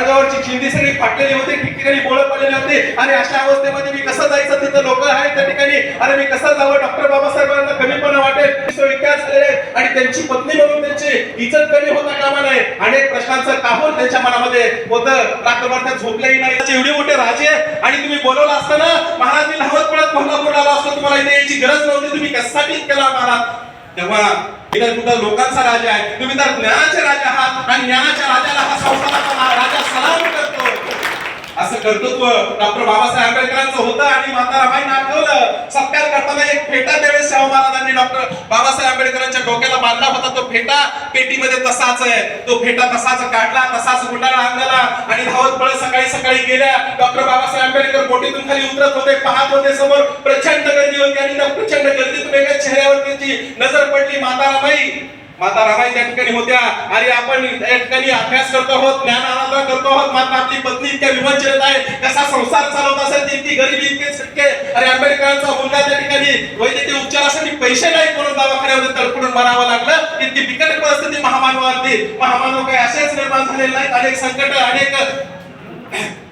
अंगावरची चिंदी सगळी फाटलेली होती ठिकठिकाणी बोळ पडलेले होते. आणि अशा अवस्थेमध्ये मी कसं जायचं? तिथं लोक आहेत त्या ठिकाणी. आणि मी कसं जावं? डॉक्टर बाबासाहेबांना कमीपणा वाटेल. विश्वविख्यात झालेले आहेत. आणि त्यांची पत्नी म्हणून त्यांची इज्जत कमी होता कामा नये. अनेक प्रश्नांचं काहून त्यांच्या मनामध्ये होतं? रात्रभर त्या झोपल्याही नाही. एवढे मोठे राजे आणि तुम्ही बोलवलं असताना महाराज मी धावत पडत कोल्हापूर आला असतो. तुम्हाला इथे यायची गरज नव्हती. तुम्ही कशासाठी केला महाराज? तेव्हा इथं कुठं लोकांचा राजा आहे. तुम्ही तर ज्ञानाचे राजा आहात. आणि ज्ञानाच्या राजाला हा संस्थानाचा राजा असं कर्तृत्व डॉक्टर बाबासाहेब आंबेडकरांचं होतं आणि माता आठवलं. सत्कार करताना एक फेटा त्यावेळेस शाहू महाराजांनी डॉक्टर बाबासाहेब आंबेडकरांच्या डोक्याला बांधला होता. तो फेटा पेटीमध्ये तसाच आहे. तो फेटा तसाच काढला तसाच गुंडाळा आणला आणि धावत पळत सकाळी सकाळी गेल्या. डॉक्टर बाबासाहेब आंबेडकर बोटीतून खाली उतरत होते पाहत होते समोर प्रचंड गर्दी होती आणि त्या प्रचंड गर्दीतून एका चेहऱ्यावर नजर पडली माता रमाई माता रमाई त्या ठिकाणी होत्या. आणि आपण या ठिकाणी अभ्यास करतो आहोत ज्ञान आराधना करतो आहोत मात्र आपली पत्नी इतक्या विवंचित आहे. कसा संसार चालवत असेल इतकी गरिबी इतके सटके अरे आंबेडकरांचा मुलगा त्या ठिकाणी वैद्यकीय उपचारासाठी पैसे नाही म्हणून दवाखान्यामध्ये तडफडून मरावं लागलं. इतकी बिकट परिस्थिती महामानवावरती. महामानव काही असेच निर्माण झालेले नाहीत. अनेक संकट अनेक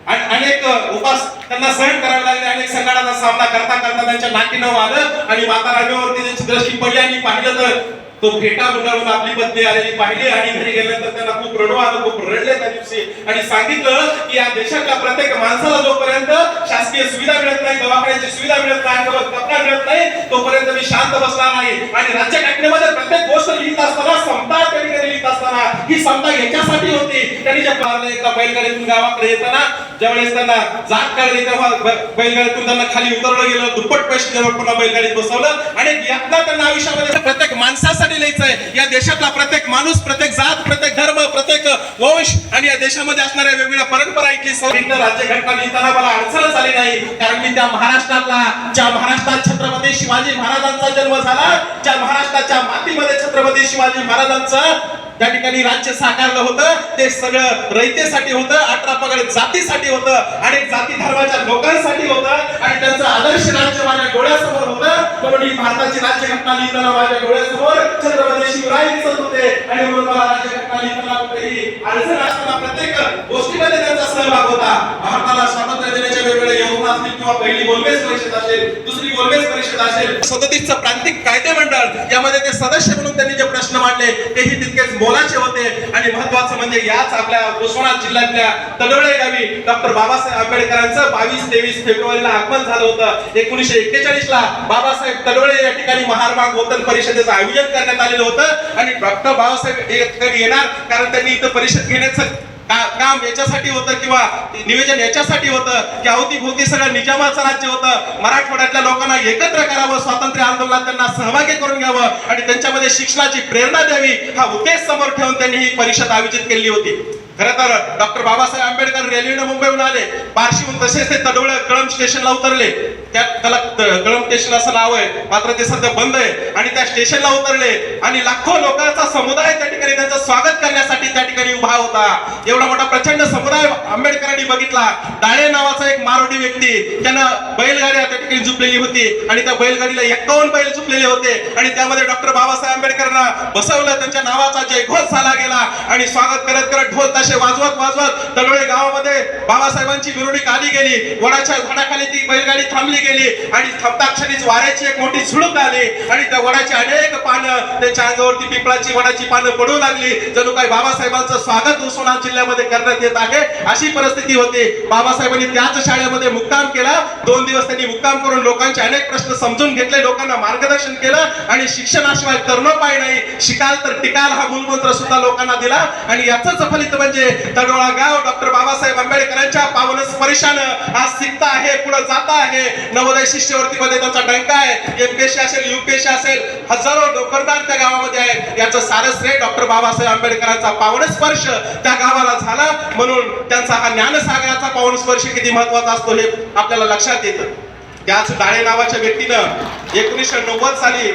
आणि अनेक उपास त्यांना सहन करावे लागले. अनेक संकटाचा सामना करता करता त्यांच्या नाकीनं आलं आणि माता रामेवरती त्यांची दृष्टी पडली आणि पाहिलं तर तो फेटा गुंडाळून आपली पत्नी आलेली पाहिली आणि घरी गेल्यानंतर त्यांना खूप रडू आलं खूप रडले त्या दिवशी. आणि सांगितलं की या देशातल्या प्रत्येक माणसाला जोपर्यंत शासकीय सुविधा मिळत नाही दवाखान्याची सुविधा मिळत नाही अंगावर कपडा मिळत नाही तोपर्यंत मी शांत बसणार नाही. आणि राज्य घटनेमध्ये प्रत्येक गोष्ट लिहित असताना समता त्या लिहित असताना ही समता याच्यासाठी होती. त्यांनी जे पाहिलं एका बैलगाडीतून गावाकडे येताना ज्यावेळेस त्यांना जात काढली तेव्हा बैलगाडीतून त्यांना खाली उतरलं गेलं दुप्पट पैसे देऊन पुन्हा बैलगाडीत बसवलं. आणि यातनं त्यांना आयुष्यामध्ये प्रत्येक माणसासाठी लिहायचंय. या देशातला प्रत्येक माणूस प्रत्येक जात प्रत्येक धर्म प्रत्येक वंश आणि या देशामध्ये असणाऱ्या वेगवेगळ्या परंपरा इथली राज्य घटना लिहिताना मला अडचणच आली नाही. कारण मी त्या महाराष्ट्र महाराष्ट्रातला ज्या महाराष्ट्रात छत्रपती शिवाजी महाराजांचा जन्म झाला ज्या महाराष्ट्राच्या मातीमध्ये छत्रपती शिवाजी महाराजांचं त्या ठिकाणी राज्य साकारलं होतं. ते सगळं रयतेसाठी होतं अठरा पगड जातीसाठी होतं आणि जाती धर्माच्या लोकांसाठी होतं आणि त्यांचं आदर्श राज्य माझ्या डोळ्यासमोर होतं. म्हणून ही भारताची राज्यघटना लिहिताना माझ्या डोळ्यासमोर छत्रपती शिवराय दिसत होते. आणि म्हणून मला राज्यघटना लिहिताना कुठेही अडचण असताना प्रत्येक गोष्टीमध्ये त्यांचा सहभाग होता. भारताला स्वातंत्र्य देण्याच्या वेगवेगळ्या योजना असतील किंवा पहिली गोलमेज परिषद असेल दुसरी गोलमेज परिषद असेल सदतीसचं प्रांतिक कायदे मंडळ यामध्ये ते सदस्य म्हणून त्यांनी जे प्रश्न मांडले तेही तितकेच मोलाचे होते. आणि महत्वाचं म्हणजे याच आपल्या उस्मानाबाद जिल्ह्यातल्या तडवळे गावी डॉक्टर बाबासाहेब आंबेडकरांचं बावीस तेवीस फेब्रुवारीला आगमन झालं होतं. एकोणीशे एक्केचाळीस ला बाबासाहेब तडवळे या ठिकाणी महाराज बोधन परिषदेचं आयोजन करण्यात आलेलं होतं. आणि डॉक्टर बाबासाहेब या ठिकाणी येणार कारण त्यांनी इथं परिषद घेण्याचं का- काम याच्यासाठी होतं किंवा निवेदन याच्यासाठी होतं? की अवतीभोवती सगळं निजामाचं राज्य होतं. मराठवाड्यातल्या लोकांना एकत्र करावं स्वातंत्र्य आंदोलनात त्यांना सहभागी करून घ्यावं आणि त्यांच्यामध्ये शिक्षणाची प्रेरणा द्यावी हा उद्देश समोर ठेवून त्यांनी ही परिषद आयोजित केली होती. खरं तर डॉक्टर बाबासाहेब आंबेडकर रेल्वेनं मुंबईहून आले. पारशीहून तसेच ते तडोळ कळम स्टेशनला उतरले. त्या त्याला कळम स्टेशन असं नाव आहे. मात्र ते सध्या बंद आहे. आणि त्या स्टेशनला उतरले. आणि लाखो लोकांचा समुदाय त्या ठिकाणी त्यांचं स्वागत करण्यासाठी त्या ठिकाणी उभा होता. एवढा मोठा प्रचंड समुदाय आंबेडकरांनी बघितला. डाळे नावाचा एक मारोडी व्यक्ती त्यानं बैलगाड्या त्या ठिकाणी झुपलेली होती. आणि त्या बैलगाडीला एक्कावन्न बैल झुपलेले होते. आणि त्यामध्ये डॉक्टर बाबासाहेब आंबेडकरांना बसवलं. त्यांच्या नावाचा जयघोष झाला गेला. आणि स्वागत करत करत ढोल असे वाजवत वाजवत तळोळे गावामध्ये बाबासाहेबांची मिरवणूक आली गेली. वडाच्या झाडाखाली ती बैलगाडी थांबली गेली. आणि थांबता वाऱ्याची एक मोठी झुळूक आली आणि त्या वडाची अनेक पानं त्याच्या अंगावरती पिंपळाची वडाची पानं पडू लागली. जणू काही बाबासाहेबांचं स्वागत उस्मानाबाद जिल्ह्यामध्ये करण्यात येत आहे अशी परिस्थिती होती. बाबासाहेबांनी त्याच शाळेमध्ये मुक्काम केला. दोन दिवस त्यांनी मुक्काम करून लोकांचे अनेक प्रश्न समजून घेतले. लोकांना मार्गदर्शन केलं आणि शिक्षणाशिवाय करणं पाय नाही. शिकाल तर टिकाल हा मूलमंत्र सुद्धा लोकांना दिला. आणि याच फलित म्हणजे तडोळा गाव डॉक्टर बाबासाहेब आंबेडकरांच्या पावन स्पर्शानं आज शिकता आहे पुढे जात आहे. नवोदय शिष्यवृत्तीमध्ये त्यांचा डंका आहे. एमपीएससी असेल युपीएससी असेल हजारो नोकरदार त्या गावामध्ये आहेत. याचं सारं श्रेय डॉक्टर बाबासाहेब आंबेडकरांचा पावन स्पर्श त्या गावाला झाला. म्हणून त्यांचा हा ज्ञानसागराचा पावन स्पर्श किती महत्त्वाचा असतो हे आपल्याला लक्षात येतं. त्याच दाळे नावाच्या व्यक्तीनं एकोणीसशे नव्वद साली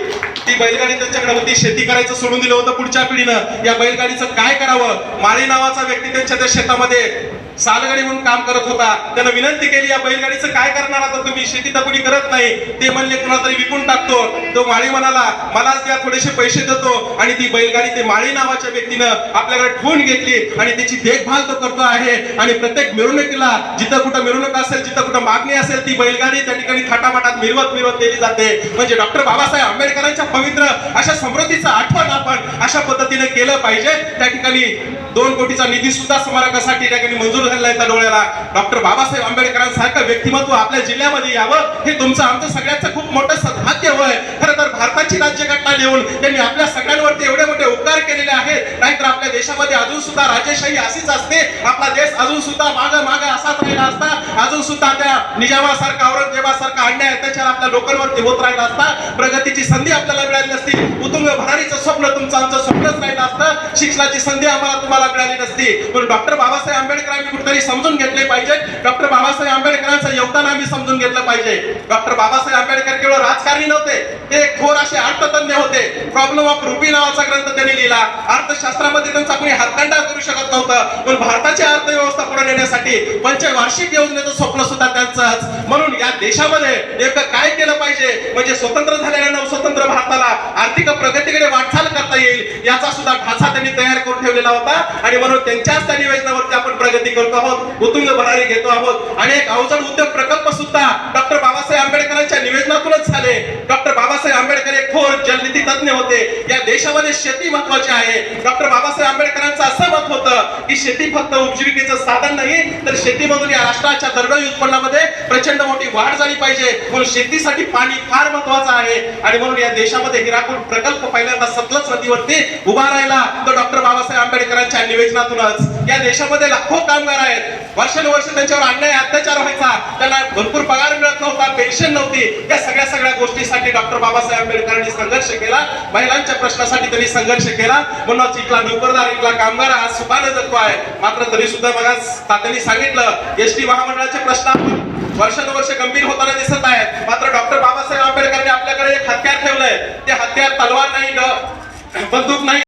ती बैलगाडी त्यांच्याकडे होती. शेती करायचं सोडून दिलं होतं पुढच्या पिढीनं. या बैलगाडीचं काय करावं? माळी नावाचा व्यक्ती त्यांच्या त्या शेतामध्ये सालगाडी म्हणून काम करत होता. त्यानं विनंती केली या बैलगाडीचं काय करणार आता तुम्ही? शेती तर कोणी करत नाही. ते म्हणले कुणाला तरी विकून टाकतो. तो माळी म्हणाला मलाच द्या थोडेसे पैसे देतो. आणि ती बैलगाडी ते माळी नावाच्या व्यक्तीनं आपल्याकडे ठेवून घेतली. आणि त्याची देखभाल तो करतो आहे. आणि प्रत्येक मिरवणुकीला जिथं कुठं मिरवणूक असेल जिथं कुठं मागणी असेल ती बैलगाडी त्या ठिकाणी थाटामाटात मिरवत मिरवत नेली जाते. म्हणजे डॉक्टर बाबासाहेब आंबेडकरांच्या पवित्र अशा समृद्धीचं आठवण आपण अशा पद्धतीने केलं पाहिजे. त्या ठिकाणी दोन कोटीचा निधी सुद्धा स्मारकासाठी त्या ठिकाणी मंजूर झालेला आहे त्या डोळ्याला. डॉक्टर बाबासाहेब आंबेडकरांसारखं व्यक्तिमत्व आपल्या जिल्ह्यामध्ये यावं हे तुमचं आमचं सगळ्यांचं खूप मोठं सद्भाग्य होय. खरं तर भारताची राज्यघटना लिहून त्यांनी आपल्या सगळ्यांवरती एवढे मोठे उपकार केलेले आहेत. नाहीतर आपल्या देशामध्ये अजून सुद्धा राजेशाही अशीच असते. आपला देश अजून सुद्धा माग माग असाच राहिला असता. अजून सुद्धा त्या निजामासारखा औरंगजेबासारखा अन्याय अत्याचार आपल्या लोकांवरती होत राहिला असता. प्रगतीची संधी आपल्याला मिळाली नसती. उतुंग भरारीचं स्वप्न तुमचं आमचं स्वप्नच राहिलं असतं. शिक्षणाची संधी आम्हाला तुम्हाला मिळाली नसती. पण डॉक्टर बाबासाहेब आंबेडकरांनी कुठेतरी समजून घेतले पाहिजे. डॉक्टर बाबासाहेब आंबेडकरांचं योगदान आम्ही समजून घेतलं पाहिजे. डॉक्टर बाबासाहेब आंबेडकर केवळ राजकारणी नव्हते ते एक थोर असे अर्थतज्ञ होते. प्रॉब्लेम ऑफ रुपी नावाचा ग्रंथ त्यांनी लिहिला. अर्थशास्त्रामध्ये त्यांचा कोणी हातखंडा करू शकत नव्हतं. पण भारताची अर्थव्यवस्था पुढे नेण्यासाठी पंचवार्षिक योजनेचं स्वप्न सुद्धा त्यांचंच. म्हणून या देशामध्ये नेमकं काय केलं पाहिजे? म्हणजे स्वतंत्र झालेल्या नवस्वतंत्र भारताला आर्थिक प्रगतीकडे वाटचाल करता येईल याचा सुद्धा ढाचा त्यांनी तयार करून ठेवलेला होता. आणि म्हणून त्यांच्याच त्या निवेदनावरती आपण प्रगती करतो आहोत उतुंग भरारी घेतो आहोत. अनेक अवजड उद्योग प्रकल्प सुद्धा डॉक्टर बाबासाहेब आंबेडकरांच्या निवेदनातूनच झाले. डॉक्टर बाबासाहेब आंबेडकर एक थोर तज्ज्ञ होते. या देशामध्ये शेती महत्वाची आहे. डॉक्टर बाबासाहेब आंबेडकरांचं असं मत होतं की शेती फक्त उपजीविकेचं साधन नाही तर शेतीमधून या राष्ट्राच्या दरडोई उत्पन्नामध्ये प्रचंड मोठी वाढ झाली पाहिजे. म्हणून शेतीसाठी पाणी फार महत्वाचं आहे. आणि म्हणून या देशामध्ये हिराकूर प्रकल्प पहिल्यांदा सतलज नदीवरती उभा राहिला. तो डॉक्टर बाबासाहेब आंबेडकरांच्या निवेदनातूनच. या देशामध्ये लाखो कामगार आहेत. वर्षानुवर्ष त्यांच्यावर अन्याय अत्याचार व्हायचा. त्यांना भरपूर पगार मिळत नव्हता पेन्शन नव्हती. या सगळ्या सगळ्या गोष्टीसाठी डॉक्टर बाबासाहेब आंबेडकरांनी संघर्ष केला. महिलांच्या प्रश्नासाठी त्यांनी संघर्ष केला. म्हणूनच इथला नोकरदार इथला कामगार आज सुखाने जगतो आहे. मात्र तरी सुद्धा बघा तात्यांनी सांगितलं एस टी महामंडळाचे प्रश्न वर्षानुवर्ष गंभीर होताना दिसत आहेत. मात्र डॉक्टर बाबासाहेब आंबेडकरांनी आपल्याकडे एक हत्यार ठेवलंय. ते हत्यार तलवार नाही बंदूक नाही